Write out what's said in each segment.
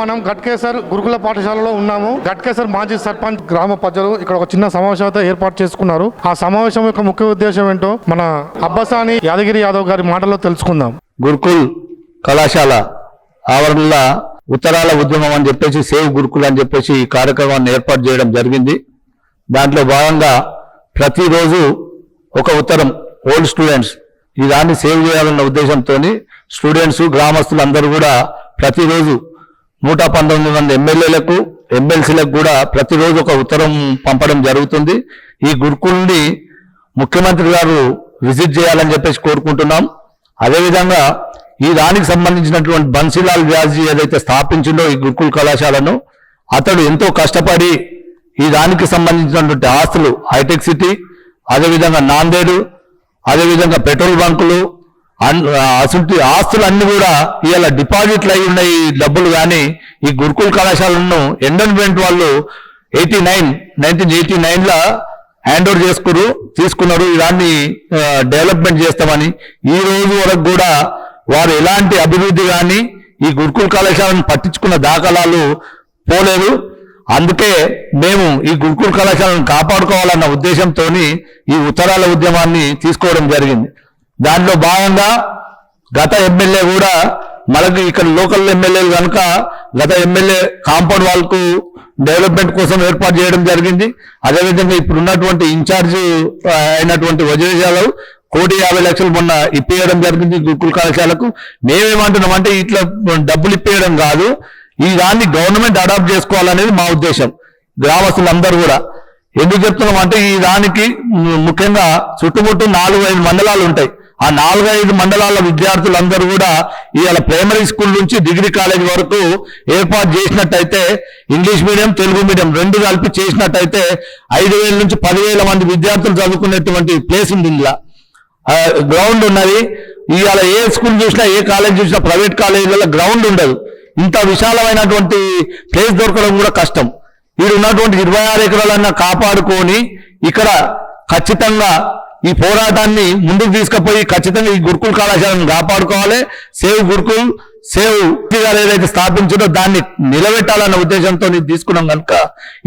మనం గట్కేసర్ గురుకుల పాఠశాలలో ఉన్నాము. గట్కేసర్ మాజీ సర్పంచ్ గ్రామ ప్రజలు ఇక్కడ ఒక చిన్న సమావేశం ఏర్పాటు చేసుకున్నారు. ఆ సమావేశం యొక్క ముఖ్య ఉద్దేశం ఏంటో మన అబ్బసాని యాదగిరి యాదవ్ గారి మాటల్లో తెలుసుకుందాం. గురుకుల్ కళాశాల ఆవరణలో ఉత్తరాల ఉద్యమం అని చెప్పేసి సేవ్ గురుకుల్ అని చెప్పేసి ఈ కార్యక్రమాన్ని ఏర్పాటు చేయడం జరిగింది. దాంట్లో భాగంగా ప్రతిరోజు ఒక ఉత్తరం ఓల్డ్ స్టూడెంట్స్ ఈ దాన్ని సేవ్ చేయాలన్న ఉద్దేశంతో స్టూడెంట్స్ గ్రామస్తులు అందరూ కూడా ప్రతిరోజు నూట పంతొమ్మిది మంది ఎమ్మెల్యేలకు ఎమ్మెల్సీలకు కూడా ప్రతిరోజు ఒక ఉత్తరం పంపడం జరుగుతుంది. ఈ గురుకుల్ని ముఖ్యమంత్రి గారు విజిట్ చేయాలని చెప్పేసి కోరుకుంటున్నాం. అదేవిధంగా ఈ దానికి సంబంధించినటువంటి బన్సీలాల్ వ్యాజీ ఏదైతే స్థాపించిండో ఈ గురుకుల్ కళాశాలను అతడు ఎంతో కష్టపడి ఈ దానికి సంబంధించినటువంటి ఆస్తులు హైటెక్ సిటీ అదేవిధంగా నాందేడు అదేవిధంగా పెట్రోల్ బంకులు అసలు ఆస్తులు అన్ని కూడా ఇవాళ డిపాజిట్లు అయి ఉన్నాయి డబ్బులు కానీ ఈ గురుకుల్ కళాశాలను ఎండోన్మెంట్ వాళ్ళు ఎయిటీ నైన్ నైన్టీన్ ఎయిటీ నైన్లో హ్యాండ్ ఓవర్ చేసుకున్నారు తీసుకున్నారు దాన్ని డెవలప్మెంట్ చేస్తామని. ఈ రోజు వరకు కూడా వారు ఎలాంటి అభివృద్ధి కానీ ఈ గురుకుల్ కళాశాలను పట్టించుకున్న దాఖలాలు పోలేదు. అందుకే మేము ఈ గురుకుల్ కళాశాలను కాపాడుకోవాలన్న ఉద్దేశంతో ఈ ఉత్తరాల ఉద్యమాన్ని తీసుకోవడం జరిగింది. దాంట్లో భాగంగా గత ఎమ్మెల్యే కూడా మనకి ఇక్కడ లోకల్ ఎమ్మెల్యేలు కనుక గత ఎమ్మెల్యే కాంపౌండ్ వాళ్ళకు డెవలప్మెంట్ కోసం ఏర్పాటు చేయడం జరిగింది. అదేవిధంగా ఇప్పుడు ఉన్నటువంటి ఇన్ఛార్జ్ అయినటువంటి వజ్రజాలు కోటి యాభై లక్షలు మొన్న ఇప్పేయడం జరిగింది గురుకుల కళాశాలకు. మేమేమంటున్నాం అంటే ఇట్లా డబ్బులు ఇప్పేయడం కాదు ఈ దాన్ని గవర్నమెంట్ అడాప్ట్ చేసుకోవాలనేది మా ఉద్దేశం గ్రామస్తులందరూ కూడా. ఎందుకు చెప్తున్నాం అంటే ఈ దానికి ముఖ్యంగా చుట్టుముట్టు నాలుగు ఐదు మండలాలు ఉంటాయి. ఆ నాలుగైదు మండలాల విద్యార్థులందరూ కూడా ఇవాళ ప్రైమరీ స్కూల్ నుంచి డిగ్రీ కాలేజ్ వరకు ఏర్పాటు చేసినట్టయితే ఇంగ్లీష్ మీడియం తెలుగు మీడియం రెండు కలిపి చేసినట్టయితే ఐదు వేల నుంచి పదివేల మంది విద్యార్థులు చదువుకునేటువంటి ప్లేస్ ఉంది ఇందులో. గ్రౌండ్ ఉన్నది. ఇవాళ ఏ స్కూల్ చూసినా ఏ కాలేజ్ చూసినా ప్రైవేట్ కాలేజీలలో గ్రౌండ్ ఉండదు. ఇంత విశాలమైనటువంటి ప్లేస్ దొరకడం కూడా కష్టం. వీడు ఉన్నటువంటి ఇరవై ఆరు ఎకరాలన్నా కాపాడుకొని ఇక్కడ ఖచ్చితంగా ఈ పోరాటాన్ని ముందుకు తీసుకుపోయి ఖచ్చితంగా ఈ గురుకుల్ కళాశాలను కాపాడుకోవాలి. సేవ్ గురుకుల్ సేవ్ గారు ఏదైతే స్థాపించిందో దాన్ని నిలబెట్టాలన్న ఉద్దేశంతో తీసుకున్నాం కనుక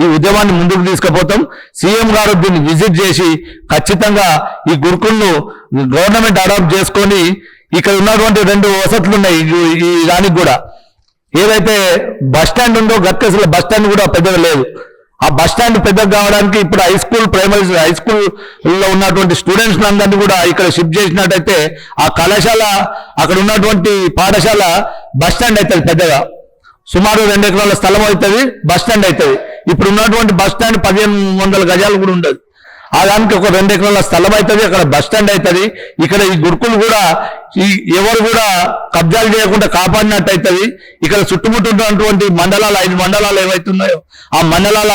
ఈ ఉద్యమాన్ని ముందుకు తీసుకుపోతాం. సీఎం గారు దీన్ని విజిట్ చేసి ఖచ్చితంగా ఈ గురుకుల్ను గవర్నమెంట్ అడాప్ట్ చేసుకొని ఇక్కడ ఉన్నటువంటి రెండు వసతులు ఉన్నాయి ఈ- దానికి కూడా. ఏదైతే బస్ స్టాండ్ ఉందో గట్కేసలో బస్ స్టాండ్ కూడా పెద్దగా లేదు. ఆ బస్ స్టాండ్ పెద్దగా కావడానికి ఇప్పుడు హై స్కూల్ ప్రైమరీ హై స్కూల్లో ఉన్నటువంటి స్టూడెంట్స్ అందరినీ కూడా ఇక్కడ షిఫ్ట్ చేసినట్టయితే ఆ కళాశాల అక్కడ ఉన్నటువంటి పాఠశాల బస్ స్టాండ్ అవుతుంది పెద్దగా. సుమారు రెండు ఎకరాల స్థలం అవుతుంది బస్ స్టాండ్ అవుతుంది. ఇప్పుడు ఉన్నటువంటి బస్ స్టాండ్ పదిహేను వందల గజాలు కూడా ఉండదు. ఆ దానికి ఒక రెండు ఎకరాల స్థలం అవుతుంది అక్కడ బస్ స్టాండ్ అవుతుంది ఇక్కడ ఈ గురుకులు కూడా ఈ ఎవరు కూడా కబ్జాలు చేయకుండా కాపాడినట్టు అవుతుంది ఇక్కడ చుట్టుముట్టున్నటువంటి మండలాలు ఐదు మండలాలు ఏవైతున్నాయో ఆ మండలాల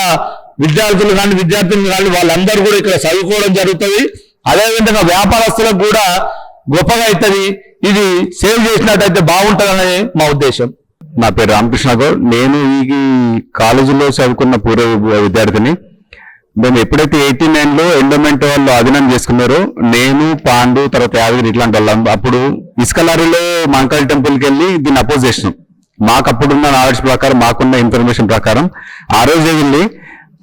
విద్యార్థులు కానీ విద్యార్థులు కానీ వాళ్ళందరూ కూడా ఇక్కడ చదువుకోవడం జరుగుతుంది. అదేవిధంగా వ్యాపారస్తులకు కూడా గొప్పగా అవుతుంది ఇది సేవ్ చేసినట్టయితే బాగుంటుందనే మా ఉద్దేశం. నా పేరు రామకృష్ణ గౌడ్. నేను ఈ కాలేజీలో చదువుకున్న పూర్వ విద్యార్థిని. మేము ఎప్పుడైతే ఎయిటీ నైన్లో ఎండోమెంట్ వాళ్ళు అధీనం చేసుకున్నారో నేను పాండు తర్వాత యాదగిరి ఇట్లాంటి వాళ్ళం అప్పుడు ఇసుక లారీలో మంకాళి టెంపుల్కి వెళ్ళి దీన్ని అపోజ్ చేసినాం. మాకు అప్పుడున్న నాలెడ్జ్ ప్రకారం మాకున్న ఇన్ఫర్మేషన్ ప్రకారం ఆ రోజే వెళ్ళి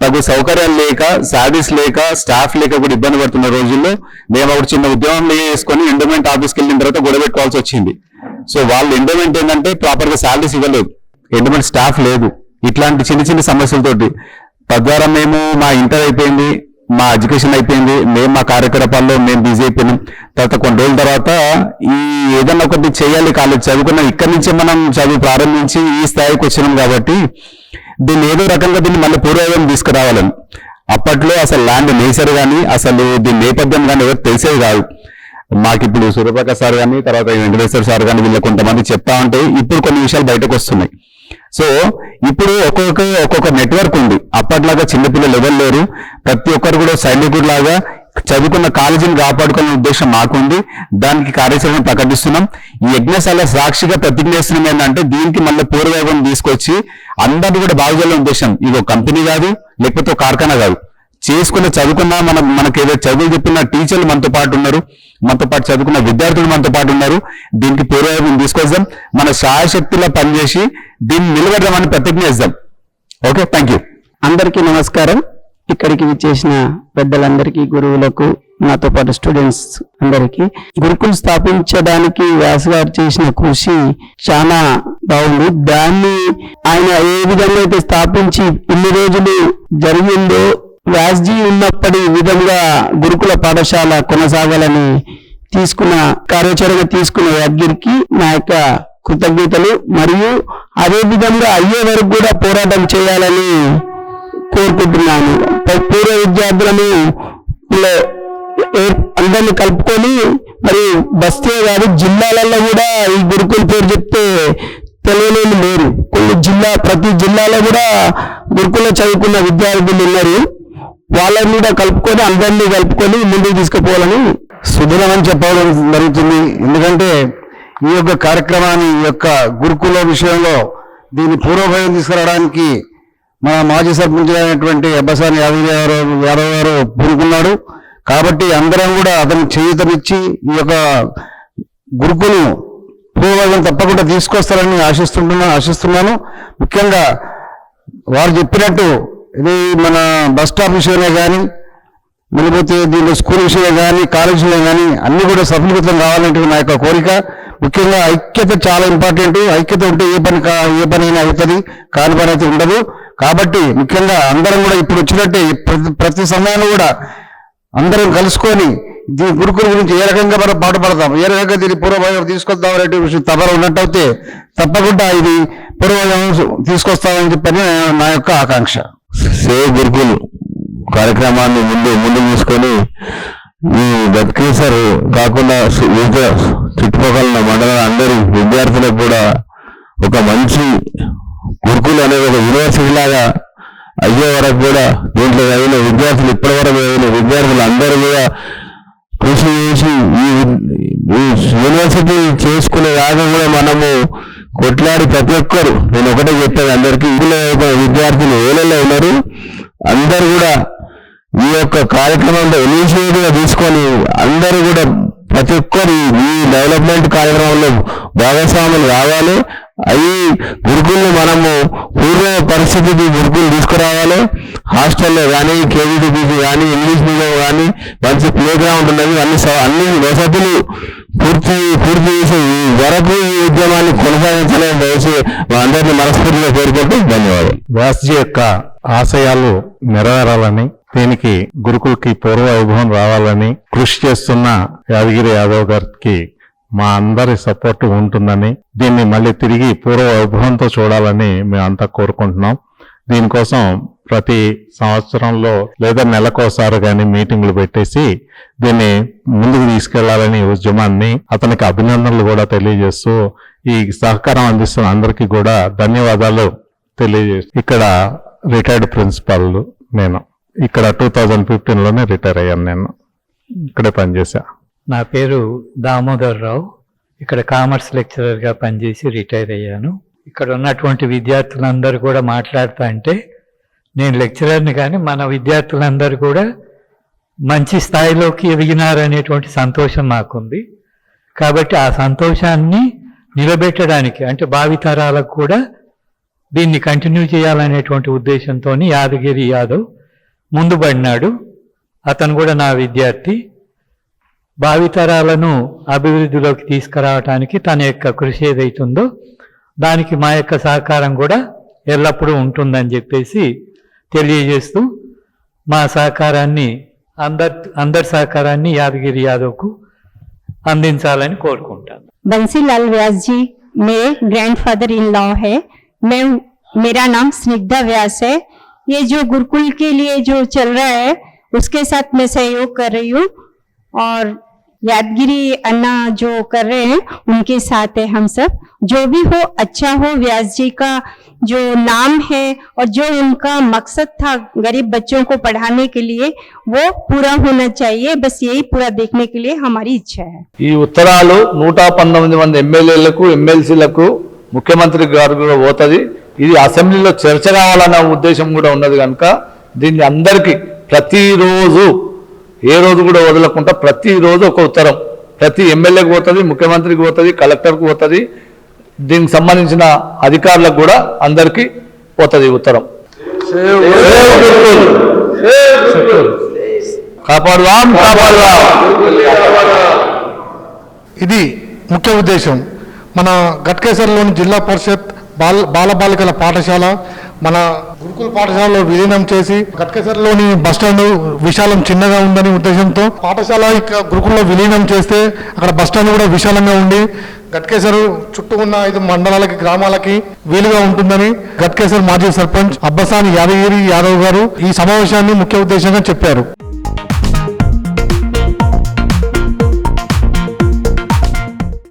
తగు సౌకర్యాలు లేక సాలరీస్ లేక స్టాఫ్ లేక కూడా ఇబ్బంది పడుతున్న రోజుల్లో మేము అప్పుడు చిన్న ఉద్యమం చేసుకొని ఎండోమెంట్ ఆఫీస్కి వెళ్ళిన తర్వాత గొడవ పెట్టుకోవాల్సి వచ్చింది. సో వాళ్ళు ఎండోమెంట్ ఏంటంటే ప్రాపర్గా సాలరీస్ ఇవ్వలేదు. ఎండోమెంట్ స్టాఫ్ లేదు. ఇట్లాంటి చిన్న చిన్న సమస్యలతోటి తద్వారా మేము మా ఇంటర్ అయిపోయింది మా ఎడ్యుకేషన్ అయిపోయింది మేము మా కార్యకలాపాల్లో మేము బిజీ అయిపోయినాం. తర్వాత కొన్ని రోజుల తర్వాత ఈ ఏదన్నా ఒకటి చేయాలి కాలేజ్ చదువుకున్నాం ఇక్కడి నుంచే మనం చదువు ప్రారంభించి ఈ స్థాయికి వచ్చినాం కాబట్టి దీన్ని ఏదో రకంగా దీన్ని మళ్ళీ పూర్వవైపు తీసుకురావాలని. అప్పట్లో అసలు ల్యాండ్ నేచర్ కానీ అసలు దీని నేపథ్యం కానీ ఎవరు తెలిసేది కాదు. మాకు ఇప్పుడు సూర్యప్రకాష్ సార్ కానీ తర్వాత వెంకటేశ్వర సార్ కానీ వీళ్ళు కొంతమంది చెప్తా ఉంటే ఇప్పుడు కొన్ని విషయాలు బయటకు వస్తున్నాయి. సో ఇప్పుడు ఒక్కొక్క ఒక్కొక్క నెట్వర్క్ ఉంది. అప్పట్లాగా చిన్నపిల్లలు ఎవరు లేరు. ప్రతి ఒక్కరు కూడా సైనికుడు లాగా చదువుకున్న కాలేజీని కాపాడుకునే ఉద్దేశం మాకుంది. దానికి కార్యాచరణ ప్రకటిస్తున్నాం. ఈ యజ్ఞశాల సాక్షిగా ప్రతిజ్ఞ చేస్తున్నాం ఏంటంటే దీనికి మళ్ళీ పూర్వవైభవం తీసుకొచ్చి అందరినీ కూడా బాగుజల ఉద్దేశం. ఇది ఒక కంపెనీ కాదు లేకపోతే ఒక కార్ఖానా కాదు. చేసుకున్న చదువుకున్న మన మనకి ఏదో చదువు చెప్పిన టీచర్లు మనతో పాటు ఉన్నారు. మనతో పాటు చదువుకున్న విద్యార్థులు మనతో పాటు ఉన్నారు. దీనికి పూర్వవైపు తీసుకొద్దాం. మన శాయశక్తిలో పనిచేసి దీన్ని నిలబెడదామని ప్రతిజ్ఞ ఇద్దాం ఓకే థ్యాంక్ యూ అందరికీ నమస్కారం. ఇక్కడికి విచ్చేసిన పెద్దలందరికీ గురువులకు నాతో పాటు స్టూడెంట్స్ అందరికీ. గురుకులు స్థాపించడానికి వ్యాస్ గారు చేసిన కృషి చాలా బాగుంది. దాన్ని ఆయన ఏ విధంగా అయితే స్థాపించి ఇన్ని రోజులు జరిగిందో వ్యాస్జీ ఉన్నప్పటి విధంగా గురుకుల పాఠశాల కొనసాగాలని తీసుకున్న కార్యాచరణ తీసుకున్న యాద్గిరికి నా యొక్క కృతజ్ఞతలు. మరియు అదే విధంగా అయ్యే వరకు కూడా పోరాటం చేయాలని కోరుకుంటున్నాను. పూర్వ విద్యార్థులను అందరిని కలుపుకొని మరి బస్తే కాదు జిల్లాలలో కూడా ఈ గురుకుల పేరు చెప్తే తెలియలేని లేరు కొన్ని జిల్లా ప్రతి జిల్లాలో కూడా గురుకుల చదువుకున్న విద్యార్థులు ఉన్నారు. వాళ్ళని కూడా కలుపుకొని అందరినీ కలుపుకొని ముందుకు తీసుకుపోవాలని సుదృఢమని చెప్పడం జరుగుతుంది. ఎందుకంటే ఈ యొక్క కార్యక్రమాన్ని ఈ యొక్క గురుకుల విషయంలో దీన్ని పూర్వభయం తీసుకురావడానికి మన మాజీ సర్పంచ్ అయినటువంటి అబ్బసాని యాదవ్ గారు యాదవ్ గారు పూనుకున్నాడు కాబట్టి అందరం కూడా అతను చేయూతనిచ్చి ఈ యొక్క గురుకును పూర్వభయం తప్పకుండా తీసుకొస్తారని ఆశిస్తుంటున్నా ఆశిస్తున్నాను. ముఖ్యంగా వారు చెప్పినట్టు ఇది మన బస్ స్టాప్ విషయమే కానీ లేకపోతే దీనిలో స్కూల్ విషయం కానీ కాలేజ్ విషయం కానీ అన్నీ కూడా సఫలీకృతం కావాలంటే నా యొక్క కోరిక. ముఖ్యంగా ఐక్యత చాలా ఇంపార్టెంట్. ఐక్యత ఉంటే ఏ పని ఏ పని అయినా అవుతుంది కాని పని అయితే ఉండదు. కాబట్టి ముఖ్యంగా అందరం కూడా ఇప్పుడు వచ్చినట్టే ప్రతి ప్రతి సమయంలో కూడా అందరం కలుసుకొని దీని గురుకుల గురించి ఏ రకంగా మనం పాటుపడతాం ఏ రకంగా దీన్ని పూర్వభాగం తీసుకొద్దాం అనే విషయం తపన ఉన్నట్టయితే తప్పకుండా ఇది పూర్వభాగం తీసుకొస్తామని చెప్పని నా యొక్క ఆకాంక్ష. సేవ్ గురుకుల్ కార్యక్రమాన్ని ముందు ముందు తీసుకొని ఈ బతికేసర్ కాకుండా వివిధ చుట్టుపక్కల మండలాల అందరి విద్యార్థులకు కూడా ఒక మంచి గురుకులు అనేది ఒక యూనివర్సిటీ లాగా అయ్యే వరకు కూడా దీంట్లో చదివిన విద్యార్థులు ఇప్పటి వరకు చదివిన విద్యార్థులు అందరూ కూడా కృషి చేసి ఈ ఈ యూనివర్సిటీ చేసుకునే దాకా కూడా మనము కొట్లాడి ప్రతి ఒక్కరు. నేను ఒకటే చెప్పాను అందరికీ. ఇందులో ఒక విద్యార్థులు ఏళ్ళలో ఉన్నారు. అందరూ కూడా ఈ యొక్క కార్యక్రమంలో ఇనిషియేటివ్ తీసుకొని అందరూ కూడా ప్రతి ఒక్కరు ఈ డెవలప్మెంట్ కార్యక్రమంలో భాగస్వాములు కావాలి. అవి గురుకుల్ని మనము పూర్వ పరిస్థితికి గురుకులు తీసుకురావాలి. హాస్టల్లో కానీ కేవీటీపీకి కానీ ఇంగ్లీష్ మీడియం కానీ మంచి ప్లే గ్రౌండ్ ఉన్నది అన్ని స- అన్ని వసతులు పూర్తి పూర్తి చేసి ఈ వరకు ఈ ఉద్యమాన్ని కొనసాగించాలని దయచేసి అందరినీ మనస్ఫూర్తిగా కోరుకుంటూ ధన్యవాదాలు. వ్యాస్జీ యొక్క ఆశయాలు నెరవేరాలని దీనికి గురుకులకి పూర్వ వైభవం రావాలని కృషి చేస్తున్న యాదగిరి యాదవ్ గారికి మా అందరి సపోర్ట్ ఉంటుందని దీన్ని మళ్ళీ తిరిగి పూర్వ వైభవంతో చూడాలని మేమంతా కోరుకుంటున్నాం. దీనికోసం ప్రతి సంవత్సరంలో లేదా నెలకోసారి కానీ మీటింగ్లు పెట్టేసి దీన్ని ముందుకు తీసుకెళ్ళాలని ఉద్యమాన్ని అతనికి అభినందనలు కూడా తెలియజేస్తూ ఈ సహకారం అందిస్తున్న అందరికీ కూడా ధన్యవాదాలు తెలియజేస్తూ ఇక్కడ రిటైర్డ్ ప్రిన్సిపాల్ నేను. ఇక్కడ టూ థౌజండ్ ఫిఫ్టీన్లోనే రిటైర్ అయ్యాను నేను. ఇక్కడే పనిచేశాను నా పేరు దామోదర్ రావు. ఇక్కడ కామర్స్ లెక్చరర్గా పనిచేసి రిటైర్ అయ్యాను. ఇక్కడ ఉన్నటువంటి విద్యార్థులందరూ కూడా మాట్లాడుతా అంటే నేను లెక్చరర్ని కానీ మన విద్యార్థులందరూ కూడా మంచి స్థాయిలోకి ఎదిగినారనేటువంటి సంతోషం మాకుంది. కాబట్టి ఆ సంతోషాన్ని నిలబెట్టడానికి అంటే భావితరాలకు కూడా దీన్ని కంటిన్యూ చేయాలనేటువంటి ఉద్దేశంతో యాదగిరి యాదవ్ ముందుబడినాడు. అతను కూడా నా విద్యార్థి. భావితరాలను అభివృద్ధిలోకి తీసుకురావటానికి తన యొక్క కృషి ఏదైతుందో దానికి మా యొక్క సహకారం కూడా ఎల్లప్పుడూ ఉంటుందని చెప్పేసి తెలియజేస్తూ మా సహకారాన్ని అందరి అందరి సహకారాన్ని యాదగిరి యాదవ్కు అందించాలని కోరుకుంటాను बंसीलाल व्यास जी मेरे ग्रैंडफादर इन लॉ है मैं मेरा नाम स्निग्धा व्यास है ये जो गुरुकुल के लिए जो चल रहा है उसके साथ मैं सहयोग कर रही हूँ और यादगिरी अन्ना जो कर रहे हैं उनके साथ है हम सब जो भी हो अच्छा हो व्यास जी का जो नाम है और जो उनका मकसद था गरीब बच्चों को पढ़ाने के लिए वो पूरा होना चाहिए बस यही पूरा देखने के लिए हमारी इच्छा है ఈ ఉత్తరాలు నూట పంతొమ్మిది మంది ఎమ్మెల్యేలకు ఎమ్మెల్సీలకు ముఖ్యమంత్రి గారు కూడా పోతుంది ఇది అసెంబ్లీలో చర్చ కావాలన్న ఉద్దేశం కూడా ఉన్నది కనుక దీన్ని అందరికీ ప్రతిరోజు ఏ రోజు కూడా వదలకుండా ప్రతిరోజు ఒక ఉత్తరం. ప్రతి ఎమ్మెల్యేకి పోతుంది ముఖ్యమంత్రికి పోతుంది కలెక్టర్కి పోతుంది దీనికి సంబంధించిన అధికారులకు కూడా అందరికీ పోతుంది ఉత్తరం. కాపాడుదాం కాపాడుదాం. ఇది ముఖ్య ఉద్దేశం. మన గట్కేసర్లోని జిల్లా పరిషత్ బాల బాలబాలికల పాఠశాల మన గురుకుల పాఠశాలలో విలీనం చేసి గట్కేసర్లోని బస్టాండ్ విశాలం చిన్నగా ఉందని ఉద్దేశంతో పాఠశాల ఇక గురుకుల్లో విలీనం చేస్తే అక్కడ బస్టాండ్ కూడా విశాలంగా ఉండి గట్కేసర్ చుట్టూ ఉన్న ఐదు మండలాలకి గ్రామాలకి వీలుగా ఉంటుందని గట్కేశ్వర్ మాజీ సర్పంచ్ అబ్బసాని యాదగిరి యాదవ్ గారు ఈ సమావేశాన్ని ముఖ్య ఉద్దేశంగా చెప్పారు.